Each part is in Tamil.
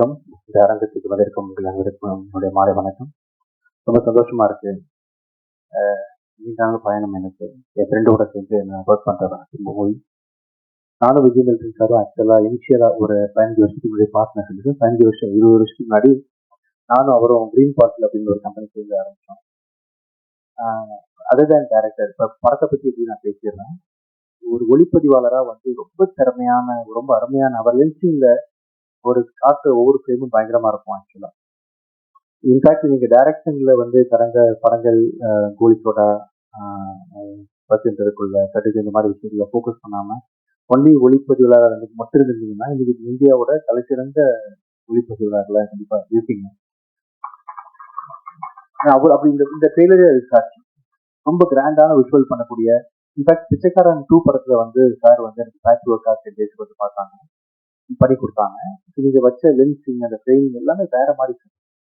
வணக்கம். இந்த அரங்கத்துக்கு வந்திருக்கும் உங்கள் அனைவருக்கும் என்னுடைய மாலை வணக்கம். ரொம்ப சந்தோஷமா இருக்கு. நீண்டான பயணம் எனக்கு. என் ஃப்ரெண்டோட சேர்ந்து நான் ஒர்க் பண்றேன் திரும்ப போய் நானும் விஜய் மில்டன் சாரும் ஆக்சுவலாக இனிஷியலாக ஒரு பதினஞ்சு வருஷத்துக்கு முன்னாடி பார்ட்னர் இருக்கு பதினஞ்சு வருஷம் இருபது வருஷத்துக்கு முன்னாடி நானும் அவரும் க்ரீன் பார்ட்டில் அப்படின்னு ஒரு கம்பெனி சேர்ந்து ஆரம்பித்தோம் அதர் தேன் கேரக்டர் இப்போ படத்தை பற்றி எப்படி நான் பேசிடுறேன்? ஒரு ஒளிப்பதிவாளராக வந்து ரொம்ப திறமையான ரொம்ப அருமையான அவர் லென்சிங்ல ஒரு காட்டு ஒவ்வொரு ஃப்ரேமும் பயங்கரமா இருக்கும் ஆக்சுவலா இன்ஃபேக்ட் நீங்க டைரக்ஷன்ல வந்து தரங்க படங்கள் கோலி சோடா கட்டுக்கு இந்த மாதிரி விஷயங்கள ஃபோக்கஸ் பண்ணாம ஒன்லி ஒளிப்பதிவாளர் மட்டும் இருந்திருந்தீங்கன்னா இன்னைக்கு இந்தியாவோட தலைசிறந்த ஒளிப்பதிவாளர்கள கண்டிப்பா இருப்பீங்க அவர் அப்படி இந்த இந்த ட்ரெய்லரே அது சாட்சி ரொம்ப கிராண்டான விஷுவல் பண்ணக்கூடிய இன்ஃபேக்ட் பிச்சைக்காரன் டூ படத்துல வந்து சார் வந்து எனக்கு பேட்ச் ஒர்க் ஆச்சு வந்து பார்த்தாங்க. பண்ணி கொடுத்தாங்க. நீங்க வச்ச லென்சிங் அந்த ஃப்ரேமிங் எல்லாமே வேற மாதிரி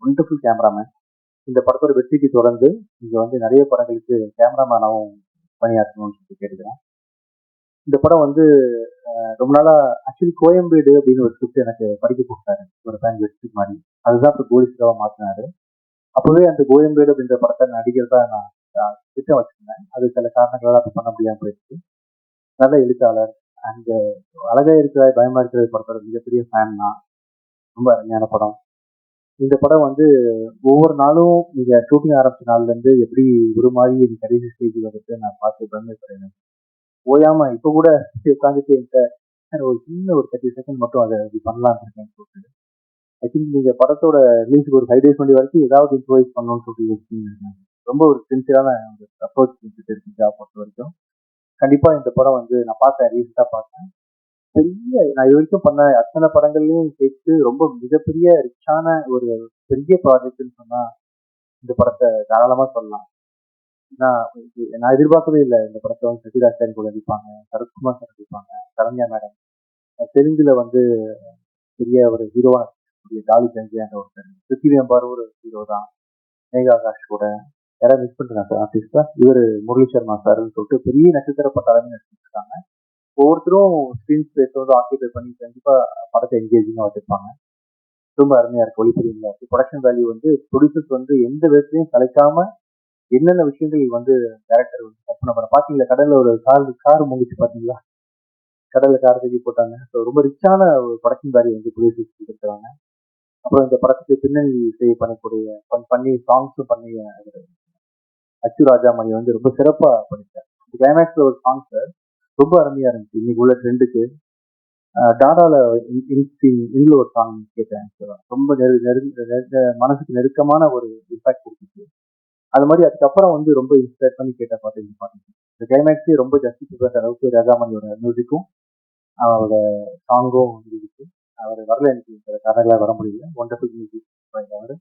ஒண்டர்ஃபுல் கேமராமேன் இந்த படத்தோட வெற்றிக்கு தொடர்ந்து இங்கே வந்து நிறைய படங்களுக்கு கேமராமேனாகவும் பணியாற்றணும்னு சொல்லி கேட்டுக்கிறேன். இந்த படம் வந்து ரொம்ப நாளா ஆக்சுவலி கோயம்பேடு அப்படின்னு ஒரு ஸ்கிரிப்ட் எனக்கு படிக்க கொடுத்தாரு. ஒரு ஃபேன் வெற்றிக்கு மாதிரி அதுதான் இப்போ கோலிஸ்காவா மாற்றினாரு அப்போவே அந்த கோயம்பேடு அப்படின்ற படத்தை நடிகர் தான் நான் திட்டம் வச்சுருந்தேன். அது சில காரணங்களால் அப்படி பண்ண முடியாமல் போயிடுச்சு. நல்ல எழுத்தாளர். அண்ட் uh, அழகா இருக்கிற பயமா இருக்கிற படத்தோட மிகப்பெரிய ஃபேன் தான் ரொம்ப அருமையான படம். இந்த படம் வந்து ஒவ்வொரு நாளும் நீங்க ஷூட்டிங் ஆரம்பிச்ச நாள்ல இருந்து எப்படி ஒரு மாதிரி எனக்கு கடைசி ஸ்டேஜ் வந்துட்டு நான் பார்த்து பிரமிப்படுறேன் ஓயாம இப்ப கூட உட்காந்துட்டு என்கிட்ட ஒரு சின்ன ஒரு தேர்ட்டி செகண்ட் மட்டும் அதை இப்படி பண்ணலாம்னு இருக்கேன் சொல்லிட்டு. ஐ திங்க் நீங்க படத்தோட ரிலீஸுக்கு ஒரு ஃபைவ் டேஸ் முன்னாடி வரைக்கும் ஏதாவது இம்ப்ரூவைஸ் பண்ணணும்னு சொல்லிட்டு யோசிச்சுருக்கேன் ரொம்ப ஒரு சின்சியரான ஒரு அப்ரோச் இருக்கு ஜாப் பொறுத்த வரைக்கும். கண்டிப்பா இந்த படம் வந்து நான் பார்த்தேன் ரீசெண்டா பார்த்தேன். பெரிய நான் இது வரைக்கும் பண்ண அத்தனை படங்கள்லயும் சேர்த்து ரொம்ப மிகப்பெரிய ரிச்சான ஒரு பெரிய ப்ராஜெக்ட்னு சொன்னா இந்த படத்தை தாராளமா சொல்லலாம். நான் நான் எதிர்பார்க்கவே இல்லை இந்த படத்தை வந்து சத்யராஜ் சார் கூட நடிப்பாங்க சரத்குமார் சார் நடிப்பாங்க சரண்யா மேடம். தெலுங்குல வந்து பெரிய ஒரு ஹீரோவா டாலி அந்த ஒருத்தர். பிருத்திவி அம்பார் ஒரு ஹீரோ தான். மேகாகாஷ் கூட. யாராவது மிஸ் பண்ணுறாங்க சார் ஆர்டிஸ்டா இவர் முரளி சர்மா சார்னு சொல்லிட்டு பெரிய நட்சத்திர பட்டாளமே நடிச்சிருக்காங்க. ஒவ்வொருத்தரும் ஸ்க்ரீன் ஸ்பேஸ் வந்து ஆக்கியபை பண்ணி கண்டிப்பாக படத்தை என்கேஜிங்காக வச்சிருப்பாங்க. ரொம்ப அருமையாக இருக்கு ஒளிப்பதிவுல இருக்கு ப்ரொடக்ஷன் வேல்யூ வந்து ப்ரொடியூசர்ஸ் வந்து எந்த விதத்துலையும் கலைக்காம என்னென்ன விஷயங்கள் வந்து டேரக்டர் வந்து கற்பனை பண்ண பார்த்தீங்களா கடலில் ஒரு கார் கார் முடிச்சு பார்த்தீங்களா கடலில் கார் தூக்கி போட்டாங்க. ஸோ ரொம்ப ரிச்சான ஒரு ப்ரொடக்ஷன் வேல்யூ வந்து ப்ரொடியூசர்ஸ் கொடுத்துருக்காங்க. அப்புறம் இந்த படத்துக்கு பின்னணி இசை பண்ணக்கூடிய பண்ணி சாங்ஸும் பண்ணி அச்சு ராஜாமணி வந்து ரொம்ப சிறப்பா பண்ணிட்டார். இந்த கிளைமேக்ஸ்ல ஒரு சாங் சார் ரொம்ப அருமையா இருந்துச்சு. இன்னைக்கு உள்ள ட்ரெண்டுக்கு டாடால இன்னும் ஒரு சாங் கேட்டேன் ரொம்ப நெரு நெரு மனசுக்கு நெருக்கமான ஒரு இம்பாக்ட் கொடுத்துச்சு. அது மாதிரி அதுக்கப்புறம் வந்து ரொம்ப இன்ஸ்பயர் பண்ணி கேட்ட பாட்டு இந்த பாட்டு. இந்த கிளைமேக்ஸே ரொம்ப ஜஸ்டிஃபை பண்ற அளவுக்கு ராஜாமணியோட மியூசிக்கும் அவரோட சாங்கும் இருந்துச்சு அவர் வரல எனக்கு சில வர முடியல. ஒண்டர்ஃபுல் மியூசிக் அவர்.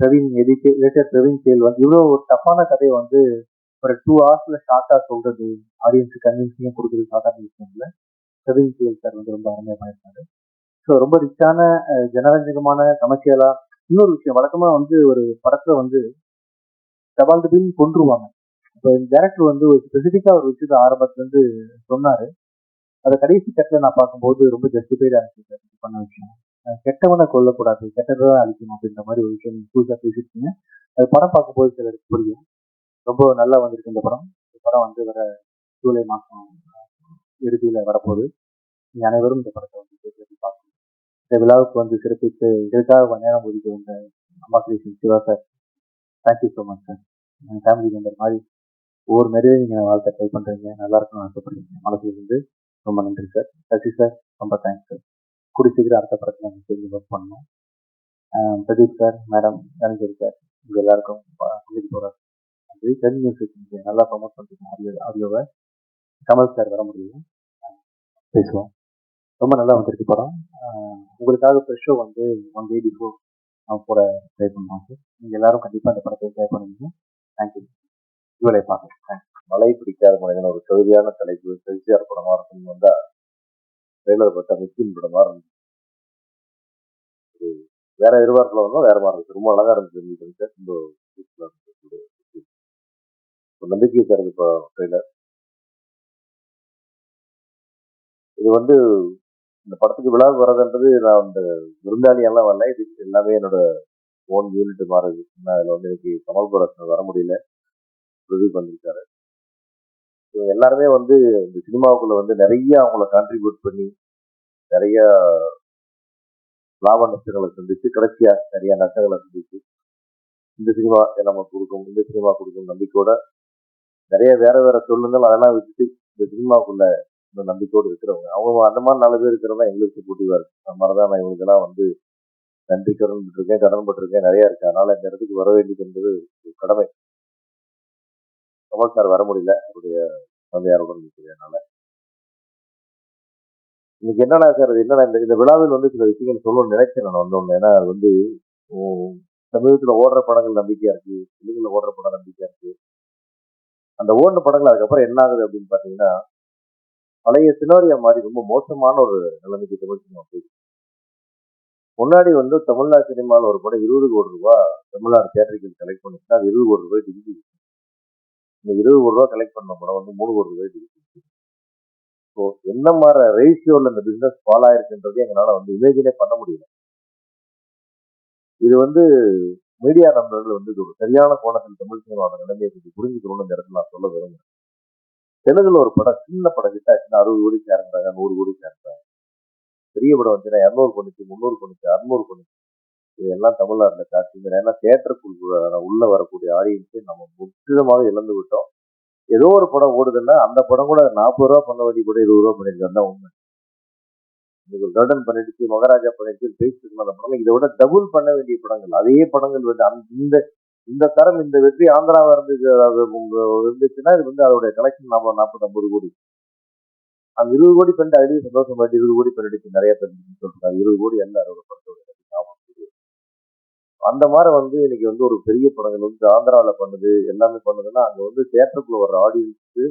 பிரவீன் எதிக்கே லேட்டர் பிரவீன் கேள்வன் இவ்வளோ ஒரு டஃப்பான கதையை வந்து ஒரு டூ ஹவர்ஸ்ல ஷார்ட்டாக சொல்றது ஆடியன்ஸுக்கு கன்வின்சிங்காக கொடுக்குறது சாதாரண விஷயம் பிரவீன் கேள் சார் வந்து ரொம்ப அருமையாக பண்ணியிருக்காரு. ஸோ ரொம்ப ரிச்சான ஜனரஞ்சகமான கமர்ஷியலா இன்னொரு விஷயம் வழக்கமாக வந்து ஒரு படத்துல வந்து டபால் தபின்னு கொண்டுருவாங்க இப்போ டேரக்டர் வந்து ஒரு ஸ்பெசிஃபிக்காக ஒரு விஷயத்த ஆரம்பத்துலேருந்து சொன்னார். அதை கடைசி கட்டில் நான் பார்க்கும்போது ரொம்ப ஜஸ்டிஃபைடாக இருந்துச்சு சார் பண்ண விஷயம். கெட்டவனை கொல்லக்கூடாது கெட்டதான் அழிக்கணும் அப்படின்ற மாதிரி ஒரு விஷயம் புதுசாக பேசியிருக்கீங்க. அது படம் பார்க்கும்போது சிலருக்கு புரியும். ரொம்ப நல்லா வந்திருக்கு இந்த படம். இந்த படம் வந்து வர ஜூலை மாதம் இறுதியில் வரப்போகுது. நீங்கள் அனைவரும் இந்த படத்தை வந்து பேசி பார்க்கணும். இந்த விழாவுக்கு வந்து சிறப்பித்து இதற்காக நேரம் ஒதுக்கி வந்த அம்மா Krishnan Siva sir thank you so much sir எங்கள் ஃபேமிலி மெம்பர் மாதிரி ஒவ்வொரு மாரியும் நீங்கள் வாழ்க்கை ட்ரை பண்ணுறீங்க நல்லா இருக்கணும்னு ஆசைப்படுறீங்க. மனசுலேருந்து ரொம்ப நன்றி சார் சசி சார் ரொம்ப தேங்க்ஸ் சார் கூடி சீக்கிரம் அடுத்த படத்தில் நாங்கள் சேர்ந்து ஒர்க் பண்ணோம். பிரதீப் சார் மேடம் தனஞ்சரி சார் உங்கள் எல்லாருக்கும் சொல்லிட்டு போகிறார் நன்றி. டென் மியூசிக் நல்லா ப்ரொமோட் பண்ணுறீங்க ஆடியோ ஆடியோவை கமல் சார் வர முடியும் பேசுவோம். ரொம்ப நல்லா வந்திருக்கு படம். உங்களுக்காக ஃப்ரெஷ்ஷோ வந்து ஒன் டே பிஃபோர் நான் கூட ட்ரை பண்ணுவோம் சார் நீங்கள் எல்லாரும் கண்டிப்பாக அந்த படத்தை ட்ரை பண்ணுவீங்க. தேங்க்யூ இவளை பார்க்குறேன் மழை பிடிக்காத மனிதன் ஒரு தொகுதியான தலைப்பு செல்சியார் படமாக இருக்குன்னு வந்தால் ட்ரெய்லர் பார்த்தா மிஸ்கின் மாதிரி இருந்துச்சு வேற எதிர்பார்ப்பில் வந்தால் வேற மாதிரி இருந்துச்சு ரொம்ப அழகா இருந்துச்சு சார் ரொம்ப யூஸ்ஃபுல்லாக இருந்துச்சு ஒரு நம்பிக்கை தருது இப்போ ட்ரெய்லர் இது வந்து இந்த படத்துக்கு விழாவுக்கு வரதுன்றது நான் அந்த விருந்தாளியெல்லாம் வரல. இது எல்லாமே என்னோட ஓன் யூனிட் மாறுது. நான் அதில் வந்து எனக்கு கமல் வர முடியல. பிரதீப் வந்திருக்காரு So எல்லாருமே வந்து இந்த சினிமாவுக்குள்ள வந்து நிறைய அவங்கள கான்ட்ரிபியூட் பண்ணி நிறைய லாப நஷ்டங்களை சந்திச்சு கடைசியா நிறைய நஷ்டங்களை சந்திச்சு இந்த சினிமா நமக்கு கொடுக்கும் இந்த சினிமா கொடுக்கும் நம்பிக்கையோட நிறைய வேற வேற சொல்லுங்கள் அதெல்லாம் விட்டுட்டு இந்த சினிமாவுக்குள்ள இந்த நம்பிக்கையோடு இருக்கிறவங்க. அவங்க அந்த மாதிரி நாலு பேர் இருக்கிறவங்க எங்களுக்கு சப்போர்ட்டிவா இருக்கு. அந்த மாதிரி தான் நான் இவங்களுக்கெல்லாம் வந்து நன்றி கடன் பட்டிருக்கேன் கடன் பட்டிருக்கேன் நிறைய இருக்கு. அதனால இந்த இடத்துக்கு வர வேண்டியது என்பது ஒரு கடமை. கமல் சார் வர முடியல. அவருடைய தந்தையாருடன் இருக்கிறதுனால. இன்னைக்கு என்னடா சார் என்னன்னா என்னடா இந்த இந்த விழாவில் வந்து சில விஷயங்கள் சொல்லணும்னு நினைச்சேன் நான் வந்தோம் ஏன்னா அது வந்து உம், ஓடுற படங்கள் நம்பிக்கையா இருக்கு. தெலுங்குல ஓடுற படம் நம்பிக்கையா இருக்கு. அந்த ஓடின படங்கள் அதுக்கப்புறம் என்ன ஆகுது அப்படின்னு பாத்தீங்கன்னா பழைய சினாரியா மாதிரி ரொம்ப மோசமான ஒரு நிலைமைக்கு தமிழ் சினிமா போயிடுச்சு முன்னாடி வந்து தமிழ்நாடு சினிமாவில் ஒரு படம் இருபது கோடி ரூபா தமிழ்நாடு தேட்டருக்கு கலெக்ட் பண்ணிச்சுன்னா அது இருபது கோடி ரூபாய் டிஜிட்டல் இந்த இருபது கோடி ரூபா கலெக்ட் பண்ண படம் வந்து மூணு கோடி ரூபாய் ஸோ என்ன மாதிரி ரேஷியோவில் இந்த பிஸ்னஸ் ஃபால் ஆயிருக்குன்றது எங்களால் வந்து இமேஜினே பண்ண முடியல. இது வந்து மீடியா நண்பர்கள் வந்து இது ஒரு சரியான கோணத்தில் தமிழ் சினிமாவோட நிலைமையை கொஞ்சம் புரிஞ்சுக்கணும்னு இந்த இடத்துல நான் சொல்ல விரும்புறேன். தெலுங்குல ஒரு படம் சின்ன படம் ஹிட் ஆச்சுன்னா அறுபது கோடி சேர்ந்தாங்க நூறு கோடி சேர்ந்தாங்க பெரிய படம் வந்துச்சுன்னா இரநூறு கொண்டுச்சு முந்நூறு கொண்டுச்சு அறுநூறு கொண்டுச்சு இது எல்லாம் தமிழ்நாட்டுல காட்சி ஏன்னா தேட்டருக்குள் உள்ள வரக்கூடிய ஆடியன்ஸை நம்ம முற்றிலுமாக இழந்து விட்டோம். ஏதோ ஒரு படம் ஓடுதுன்னா அந்த படம் கூட நாற்பது ரூபா பண்ண வேண்டிய கூட இருபது ரூபா பண்ணிருக்காரு தான் உண்மை. இன்னைக்கு கர்டன் பண்ணிடுச்சு மகாராஜா பண்ணிடுச்சு பேசிட்டு இருந்த அந்த படம் இதை விட டபுள் பண்ண வேண்டிய படங்கள் அதே படங்கள் வந்து அந்த இந்த இந்த தரம் இந்த வெற்றி ஆந்திராவா இருந்து இருந்துச்சுன்னா இது வந்து அதோட கலெக்ஷன் நாற்பது நாற்பது ஐம்பது கோடி. அந்த இருபது கோடி பண்ணிட்டு அதுலேயும் சந்தோஷம் பண்ணிட்டு இருபது கோடி பண்ணிடுச்சு நிறைய பேர் சொல்றாங்க. இருபது கோடி அல்ல அதோட படத்தோட. அந்த மாதிரி வந்து இன்னைக்கு வந்து ஒரு பெரிய படங்கள் வந்து ஆந்திராவில் பண்ணுது எல்லாமே பண்ணுதுன்னா அங்கே வந்து தேட்டருக்குள்ள வர ஆடியன்ஸுக்கு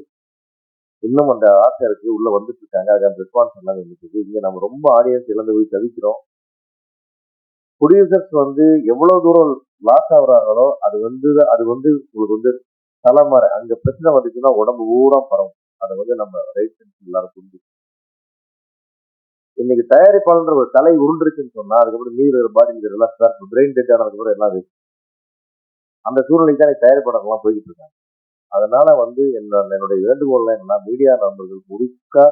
இன்னும் அந்த ஆசை இருக்கு. உள்ள வந்துட்டு இருக்காங்க. அதுக்கான ரெஸ்பான்ஸ் எல்லாமே இருக்குது இங்கே நம்ம ரொம்ப ஆடியன்ஸ் இழந்து போய் தவிக்கிறோம். ப்ரொடியூசர்ஸ் வந்து எவ்வளோ தூரம் லாஸ் ஆகுறாங்களோ அது வந்து அது வந்து உங்களுக்கு வந்து தலைமறை அங்கே பிரச்சனை வந்துச்சுன்னா உடம்பு ஊரம் பரவும். அதை வந்து நம்ம ரைட் எல்லாரும் புரிஞ்சு இன்னைக்கு தயாரிப்பாளர் ஒரு தலை உருண்டுருச்சுன்னு சொன்னா அதுக்கப்புறம் நீர் பாடி எல்லாம் ஸ்டார்ட் பிரெயின் டெட் ஆனதுக்கப்புறம் எல்லாம் waste. அந்த சூழ்நிலைக்கு தான் தயாரிப்பாளர்கள்லாம் போய்கிட்டு இருக்காங்க. அதனால வந்து என்ன என்னுடைய வேண்டுகோள்ல என்னன்னா மீடியா நண்பர்கள் முழுக்கா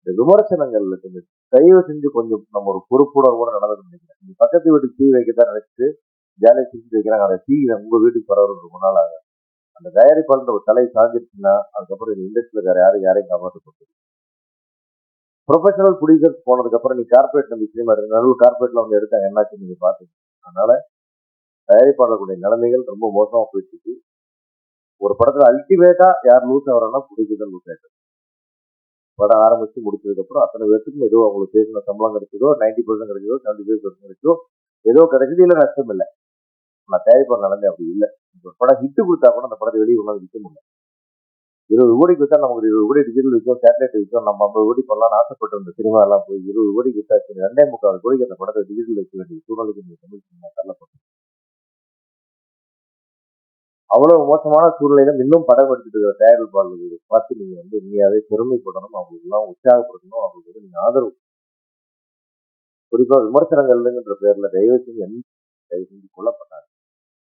இந்த விமர்சனங்கள்ல கொஞ்சம் தயவு செஞ்சு கொஞ்சம் நம்ம ஒரு பொறுப்புணர்வோட நடந்து நினைக்கிறேன் நீ பக்கத்து வீட்டுக்கு தீ வைக்கத்தான் நினைச்சிட்டு ஜாலியாக செஞ்சு வைக்கிறாங்க அந்த தீ உங்க வீட்டுக்கு பரவுறது ரொம்ப நாள் ஆகும் அந்த தயாரிப்பாளர் ஒரு தலை சாஞ்சிருச்சுன்னா அதுக்கப்புறம் இந்த இண்டஸ்ட்ரியில் வேற யாரும் யாரையும் காப்பாற்ற போகுது ப்ரொஃபஷனல் ப்ரொடியூசர்ஸ் போனதுக்கு அப்புறம் நீ கார்பரேட் நம்பி சினிமா நடுவு கார்பரேட்ல வந்து எடுத்தாங்க என்னாச்சு நீங்க பாத்துங்க அதனால தயாரிப்பாளர்களுடைய நிலைமைகள் ரொம்ப மோசமா போயிட்டு ஒரு படத்துல அல்டிமேட்டா யார் லூஸ் ஆகிறாங்கன்னா ப்ரொடியூசர் லூஸ் ஆயிட்டு படம் ஆரம்பிச்சு முடிச்சதுக்கு அப்புறம் அத்தனை பேருக்கும் ஏதோ அவங்களுக்கு பேசின சம்பளம் கிடைச்சதோ நைன்டி பர்சன்ட் கிடைச்சதோ செவன்டி ஃபைவ் பர்சன்ட் கிடைச்சதோ ஏதோ கிடைச்சது இல்லை நஷ்டம் இல்லை. நான் தயாரிப்பாளர் நிலைமை அப்படி இல்லை. ஒரு படம் ஹிட்டு கொடுத்தா கூட அந்த படத்தை வெளியே கொண்டாந்து விற்க முடியல. இருபது கோடி வித்தா நமக்கு இருபது கோடி டிஜிட்டல் விற்கும் சேட்டலைட் விற்கும் நம்ம ஐம்பது கோடி பண்ணலாம்னு ஆசைப்பட்டு இந்த சினிமா எல்லாம் போய் இருபது கோடிக்கு வித்தாச்சு ரெண்டே முக்கால் கோடிக்கு அந்த படத்தை டிஜிட்டல் வைக்க வேண்டிய சூழலுக்கு இந்த தமிழ் சினிமா தள்ளப்பட்டு அவ்வளவு மோசமான சூழ்நிலையில இன்னும் படம் எடுத்துட்டு இருக்கிற தயாரிப்பாளர்கள் பார்த்து நீங்க வந்து உண்மையாவே பெருமைப்படணும் அவங்களுக்கு எல்லாம் உற்சாகப்படுத்தணும் அவங்களுக்கு வந்து நீங்க ஆதரவு. குறிப்பா விமர்சனங்கள்ங்கிற பேர்ல தயவு செஞ்சு தயவு செஞ்சு கொல்லப்பட்டாங்க